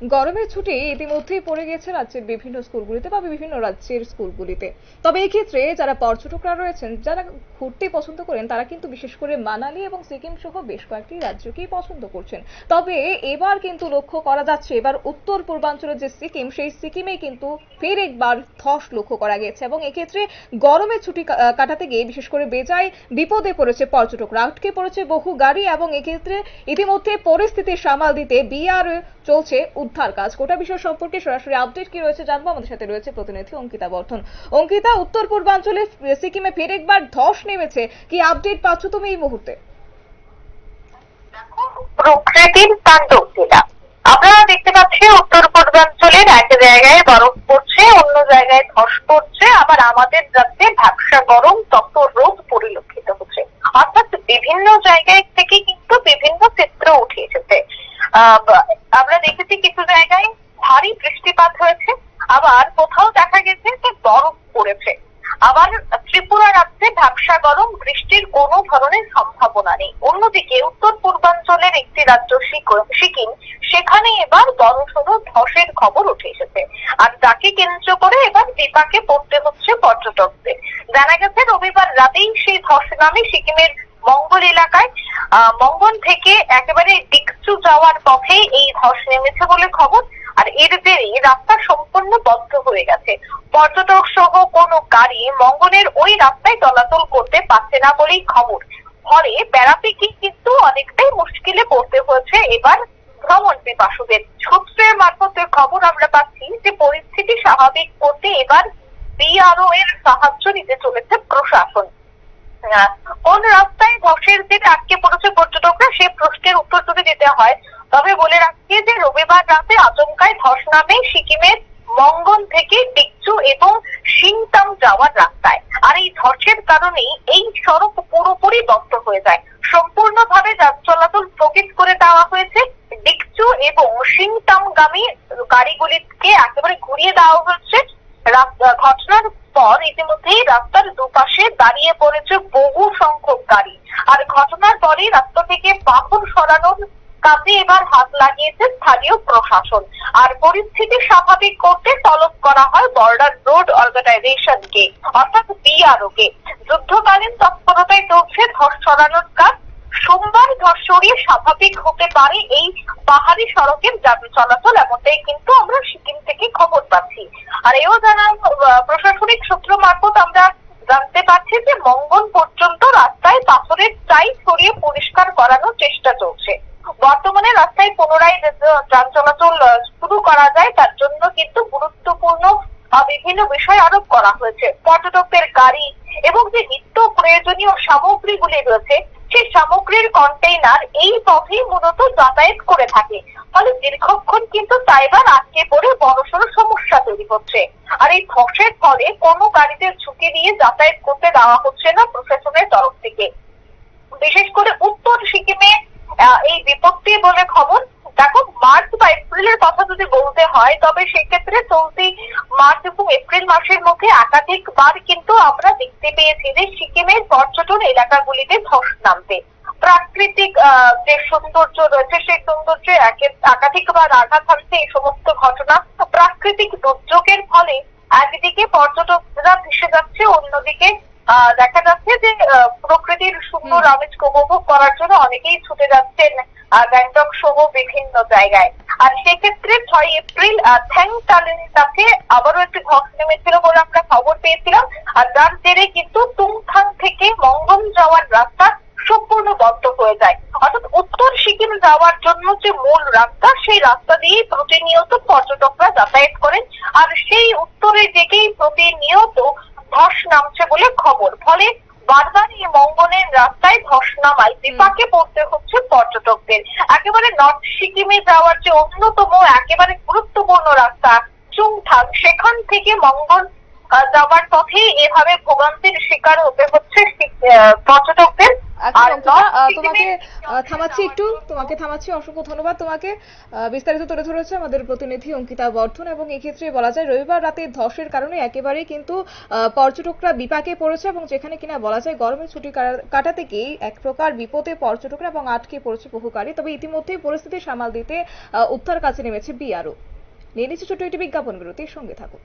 গরমের ছুটি ইতিমধ্যেই পড়ে গেছে রাজ্যের বিভিন্ন স্কুলগুলিতে বা বিভিন্ন রাজ্যের স্কুলগুলিতে। তবে এই ক্ষেত্রে যারা পর্যটকরা রয়েছেন, যারা ঘুরতে পছন্দ করেন, তারা কিন্তু বিশেষ করে মানালি এবং সিকিম সহ বেশ কয়েকটি রাজ্যকেই পছন্দ করছেন। তবে এবার কিন্তু লক্ষ্য করা যাচ্ছে, এবার উত্তর পূর্বাঞ্চলের যে সিকিম, সেই সিকিমে কিন্তু ফের একবার ধস লক্ষ্য করা গেছে এবং এক্ষেত্রে গরমের ছুটি কাটাতে গিয়ে বিশেষ করে বেজায় বিপদে পড়েছে পর্যটকরা। আটকে পড়েছে বহু গাড়ি এবং এক্ষেত্রে ইতিমধ্যে পরিস্থিতি সামাল দিতে বিআর চলছে উদ্ধার কাজ। গোটা বিষয় সম্পর্কে সরাসরি আপডেট কি রয়েছে জানব? আমাদের সাথে রয়েছে প্রতিনিধি অঙ্কিতা বর্ধন। অঙ্কিতা, উত্তর পূর্বাঞ্চলে সিকিমে ফের একবার ধস নেমেছে। কি আপডেট পাচ্ছ তুমি এই মুহূর্তে? প্রকৃতির তাণ্ডব যেটা আমরা দেখতে পাচ্ছি উত্তর পূর্বাঞ্চলের এক জায়গায় বরফ পড়ছে, অন্য জায়গায় ধস পড়ছে, আবার আমাদের রাজ্যে ভ্যাবসা গরম তত রোদ পরিলক্ষিত হচ্ছে। অর্থাৎ বিভিন্ন জায়গায় থেকে কিন্তু বিভিন্ন চিত্র উঠে এসেছে। আমরা দেখেছি কিছু জায়গায় ভারী বৃষ্টিপাত হয়েছে আবার কোথাও দেখা গেছে যে বরফ পড়েছে। আবার ত্রিপুরা রাজ্যে ভ্যাবসা গরম বৃষ্টির কোনো ধরনের সম্ভাবনা নেই। অন্যদিকে উত্তর পূর্বাঞ্চলের একটি রাজ্য সিক- সিকিম সেখানে এবার বড়সড় ধসের খবর উঠে এসেছে। আর যাকে কেন্দ্র করে এবার বিপাকে পড়তে হচ্ছে পর্যটকদের। জানা গেছে রবিবার রাতেই সেই ধস নামে সিকিমের মঙ্গল এলাকায় আহ, মঙ্গল থেকে একেবারে ডিকচু যাওয়ার পথে এই ধস নেমেছে বলে খবর, আর এর জেরে রাস্তা সম্পূর্ণ বন্ধ হয়ে গেছে। পর্যটক সহ কোনো গাড়ি মঙ্গলের ওই রাস্তায় চলাচল করতে পারছে না বলেই খবর। ফলে বেড়াতে কিন্তু অনেকটাই মুশকিলে পড়তে হয়েছে এবার ভ্রমণ পিপাসুদের। সূত্রের মারফতে খবর আমরা পাচ্ছি যে পরিস্থিতি স্বাভাবিক করতে এবার বিআরও এর সাহায্য নিতে চলেছে প্রশাসন। কোন রাস্তায় ধসের জেরে আটকে পড়েছে পর্যটকরা, সে প্রশ্নের উত্তর যদি দিতে হয়, তবে বলে রাখছি যে রবিবার রাতে আচমকায় ধস নামে সিকিমের মঙ্গল থেকে ডিকচু এবং সিংতাম যাওয়ার রাস্তায়। আর এই ধসের কারণেই এই সড়ক পুরোপুরি বন্ধ হয়ে যায়। সম্পূর্ণভাবে যান চলাচল স্থগিত করে দেওয়া হয়েছে। ডিকচু এবং সিংতামগামী গাড়িগুলিকে একেবারে ঘুরিয়ে দেওয়া হয়েছে। ঘটনার পর ইতিমধ্যেই রাস্তার দুপাশে দাঁড়িয়ে পড়েছে বহু সংখ্যক গাড়ি। আর ঘটনার পরেই রাস্তা থেকে বাহন সরানোর কাজে এবার হাত লাগিয়েছে স্থানীয় প্রশাসন। আর পরিস্থিতি স্বাভাবিক করতে তলব করা হয় বর্ডার রোড অর্গানাইজেশনকে, অর্থাৎ বিআরও কে যুদ্ধকালীন তৎপরতায় চলছে ধস সরানোর কাজ। সোমবার ধস সরিয়ে স্বাভাবিক হতে পারে এই পাহাড়ি সড়কের যাত্রী চলাচল, এমনটাই কিন্তু আমরা সিকিম থেকে খবর পাচ্ছি। আর এও জানা প্রশাসনিক সূত্র মারফত আমরা জানতে পারছি যে মঙ্গল পর্যন্ত রাস্তায় চাই সরিয়ে পরিষ্কার করানোর চেষ্টা চলছে। বর্তমানে রাস্তায় পুনরায় যান চলাচল শুরু করা যায়, তার জন্য কিন্তু গুরুত্বপূর্ণ বিভিন্ন বিষয় আরোপ করা হয়েছে। পর্যটকদের গাড়ি এবং যে নিত্য প্রয়োজনীয় সামগ্রীগুলি রয়েছে, সেই সামগ্রীর কন্টেইনার এই পথেই মূলত যাতায়াত করে থাকে। ফলে দীর্ঘক্ষণ কিন্তু সাইবার আটকে পড়ে বড়সড় সমস্যা তৈরি হচ্ছে। আর এই ধসের ফলে কোনো গাড়িতে ঝুঁকি নিয়ে যাতায়াত করতে দেওয়া হচ্ছে না প্রশাসনের তরফ থেকে। বিশেষ করে উত্তর সিকিমে এই বিপত্তি বলে খবর। দেখো, মার্চ বা এপ্রিলের কথা যদি বলতে হয়, তবে সেক্ষেত্রে চলতি মার্চ এবং এপ্রিল মাসের মধ্যে একাধিকবার কিন্তু আমরা দেখতে পেয়েছি যে সিকিমের পর্যটন এলাকাগুলিতে ধস নামতে। প্রাকৃতিক যে সৌন্দর্য রয়েছে, সেই সৌন্দর্যে একে- একাধিকবার আঘাত হানছে এই সমস্ত ঘটনা। প্রাকৃতিক দুর্যোগের ফলে একদিকে পর্যটকরা ভেসে যাচ্ছে, অন্যদিকে দেখা যাচ্ছে যে প্রকৃতির সুন্দর আমেজ উপভোগ করার জন্য অনেকেই ছুটে যাচ্ছেন গ্যাংটক সহ বিভিন্ন জায়গায়। আর সেক্ষেত্রে ছয় এপ্রিল থ্যাংটালের কাছে আবারও একটি ধস নেমেছিল বলে আমরা খবর পেয়েছিলাম। আর যার জেরে কিন্তু তুংথাং থেকে মঙ্গল যাওয়ার রাস্তা সম্পূর্ণ বন্ধ হয়ে যায়। অর্থাৎ উত্তর সিকিম যাওয়ার জন্য যে মূল রাস্তা সেই রাস্তা দিয়েই প্রতিনিয়ত পর্যটকরা যাতায়াত করেন। আর সেই উত্তরের দিকেই প্রতিনিয়ত বলে খবর। ফলে বারবার এই মঙ্গলের রাস্তায় ধস নামায় বিপাকে পড়তে হচ্ছে পর্যটকদের। একেবারে নর্থ সিকিমে যাওয়ার যে অন্যতম একেবারে গুরুত্বপূর্ণ রাস্তা চুংথাং সেখান থেকে মঙ্গল যাওয়ার পথে এভাবে ভোগান্তির শিকার হতে হচ্ছে শি- তোমাকে থামাচ্ছি একটু। তোমাকে থামাচ্ছি অসংখ্য ধন্যবাদ তোমাকে। বিস্তারিত তুলে ধরেছে আমাদের প্রতিনিধি অঙ্কিতা বর্ধন এবং এক্ষেত্রে বলা যায় রবিবার রাতে ধসের কারণে একেবারেই কিন্তু পর্যটকরা বিপাকে পড়েছে এবং যেখানে কিনা বলা যায় গরমের ছুটি কাটাতে গিয়ে এক প্রকার বিপদে পর্যটকরা এবং আটকে পড়েছে বহু গাড়ি তবে ইতিমধ্যেই পরিস্থিতি সামাল দিতে উদ্ধার কাজে নেমেছে বিআরও। নিয়ে নিচ্ছে ছোট্ট একটি বিজ্ঞাপন বিরতির সঙ্গে থাকুন।